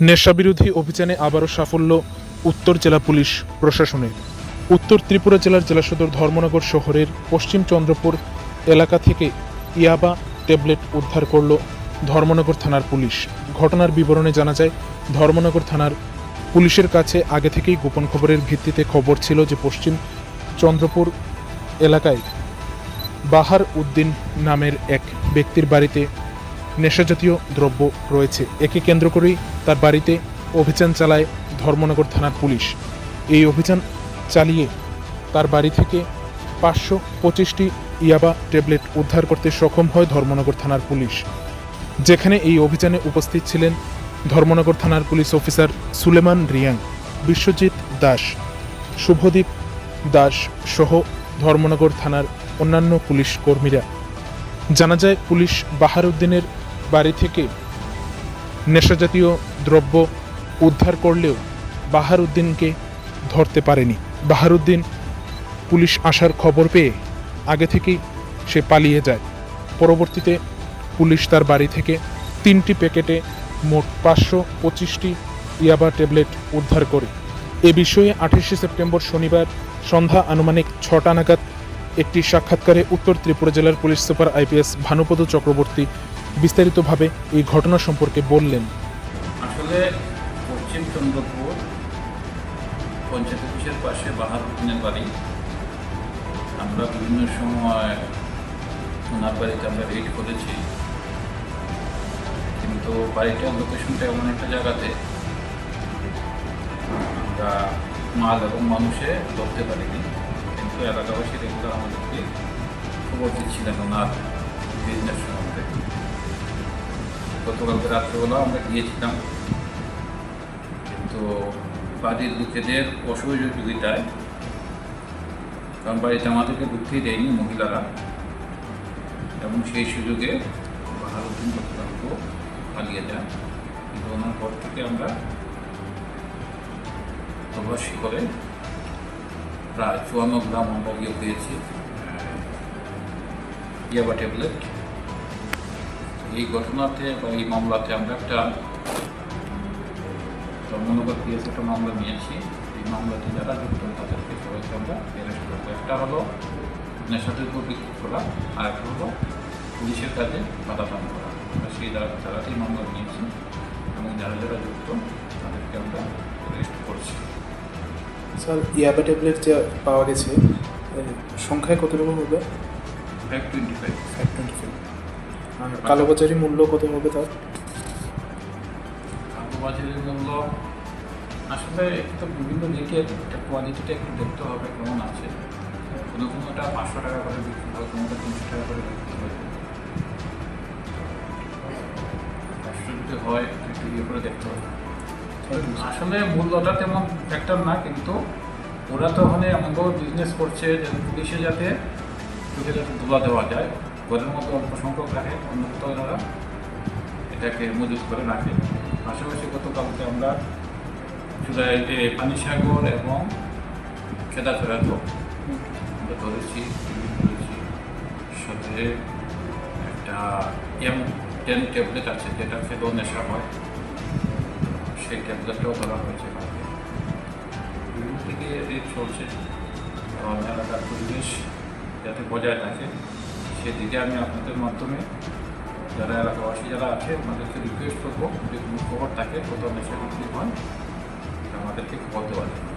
নেশাবিরোধী অভিযানে আবারও সাফল্য, উত্তর জেলা পুলিশ প্রশাসনের। উত্তর ত্রিপুরা জেলার জেলা সদর ধর্মনগর শহরের পশ্চিম চন্দ্রপুর এলাকা থেকে ইয়াবা ট্যাবলেট উদ্ধার করল ধর্মনগর থানার পুলিশ। ঘটনার বিবরণে জানা যায়, ধর্মনগর থানার পুলিশের কাছে আগে থেকেই গোপন খবরের ভিত্তিতে খবর ছিল যে পশ্চিম চন্দ্রপুর এলাকায় বাহার উদ্দিন নামের এক ব্যক্তির বাড়িতে নেশাজাতীয় দ্রব্য রয়েছে। একে কেন্দ্র করেই তার বাড়িতে অভিযান চালায় ধর্মনগর থানার পুলিশ। এই অভিযান চালিয়ে তার বাড়ি থেকে পাঁচশো পঁচিশটি ইয়াবা ট্যাবলেট উদ্ধার করতে সক্ষম হয় ধর্মনগর থানার পুলিশ। যেখানে এই অভিযানে উপস্থিত ছিলেন ধর্মনগর থানার পুলিশ অফিসার সুলেমান রিয়াং, বিশ্বজিৎ দাস, শুভদীপ দাস সহ ধর্মনগর থানার অন্যান্য পুলিশ কর্মীরা। জানা যায়, পুলিশ বাহারুদ্দিনের বাড়ি থেকে নেশাজাতীয় দ্রব্য উদ্ধার করলেও বাহারুদ্দিনকে ধরতে পারেনি। বাহারুদ্দিন পুলিশ আসার খবর পেয়ে আগে থেকেই সে পালিয়ে যায়। পরবর্তীতে পুলিশ তার বাড়ি থেকে তিনটি প্যাকেটে মোট পাঁচশো পঁচিশটি ইয়াবা ট্যাবলেট উদ্ধার করে। এ বিষয়ে আঠাশে সেপ্টেম্বর শনিবার সন্ধ্যা আনুমানিক ছটা নাগাদ একটি সাক্ষাৎকারে উত্তর ত্রিপুরা জেলার police super IPS Bhanupada Chakraborty বিস্তারিতভাবে এই ঘটনা সম্পর্কে বললেন। আসলে পশ্চিম চন্দ্রপুর পঞ্চায়েত অফিসের পাশে বাহারুদ্দিনের বাড়ি। আমরা বিভিন্ন সময় ওনার বাড়িতে আমরা রেড করেছি। কিন্তু বাড়িটার লোকেশনটা এমন একটা জায়গাতে আমরা মাল এবং মানুষে ধরতে পারিনি। কিন্তু এলাকাবাসী রেগুলার আমাদেরকে খবর দিচ্ছিলেন ওনার বিজনেস সম্বন্ধে। গতকালকে রাত্রেবেলা আমরা গিয়েছিলাম। কিন্তু বাড়ির লোকেদের অসহযোগিতায় কারণ বাড়িতে আমাদেরকে ঢুকতেই দেয়নি মহিলারা। এবং সেই সুযোগে বাহারুদ্দিন গতকালক পালিয়ে যান কিন্তু ওনার ঘর থেকে আমরা তল্লাশি করে প্রায় চুয়ান্ন গ্রাম আমরা ইয়ে পেয়েছি। ইয়াবা ট্যাবলেট এই ঘটনাতে বা এই মামলাতে আমরা একটা ধর্মনগর পিএস একটা মামলা নিয়েছি। এই মামলাতে যারা যুক্ত তাদেরকে সবাইকে আমরা অ্যারেস্ট করব। একটা হলো নেশাদ্রব্য বিক্রি করা আর একটা হলো পুলিশের কাজে বাধা দান করা। আমরা সেই দ্বারা তারাতেই মামলা নিয়েছি এবং যারা যারা যুক্ত তাদেরকে আমরা অ্যারেস্ট করছি। স্যার ইয়াবা ট্যাবলেট যা পাওয়া গেছে সংখ্যায় কতটুকু হবে? Five twenty five five twenty five আর কালোবাজারি মূল্য কত হবে তার? বাজারের মূল্য, আসলে একটু বিভিন্ন একটা কোয়ালিটিটা একটু দেখতে হবে, কেমন আছে। কোনো কোনোটা পাঁচশো টাকা করে বিক্রি হয় কোনোটা তিনশো টাকা করে বিক্রি হয়। পাঁচশো যদি হয়, একটু ইয়ে করে দেখতে হবে। আসলে মূল্যটা তেমন ফ্যাক্টর না, কিন্তু ওরা তো ওখানে এমনভাবে বিজনেস করছে যে পুলিশে যাতে চোখে যাতে দেওয়া যায়। ঘরের মধ্যে অল্প সংখ্যক রাখে অন্য কোথাও তারা এটাকে মজুত করে রাখে। পাশাপাশি গতকালকে আমরা পানিসাগর এবং খেদাছড়া তো আমরা ধরেছি করেছি সাথে একটা এম টেন ট্যাবলেট আছে, যেটা খেতেও নেশা হয়। সেই ট্যাবলেটটাও ধরা হয়েছে। কালকে বিভিন্ন দিকে চলছে। এবং এলাকার পরিবেশ যাতে বজায় থাকে। সেদিকে আমি আপনাদের মাধ্যমে যারা এলাকাবাসী যারা আছে, ওনাদেরকে রিকোয়েস্ট করব যে কোনো খবর থাকে, কোথাও নেশা হয়, আমাদেরকে খবর দেওয়া যায়।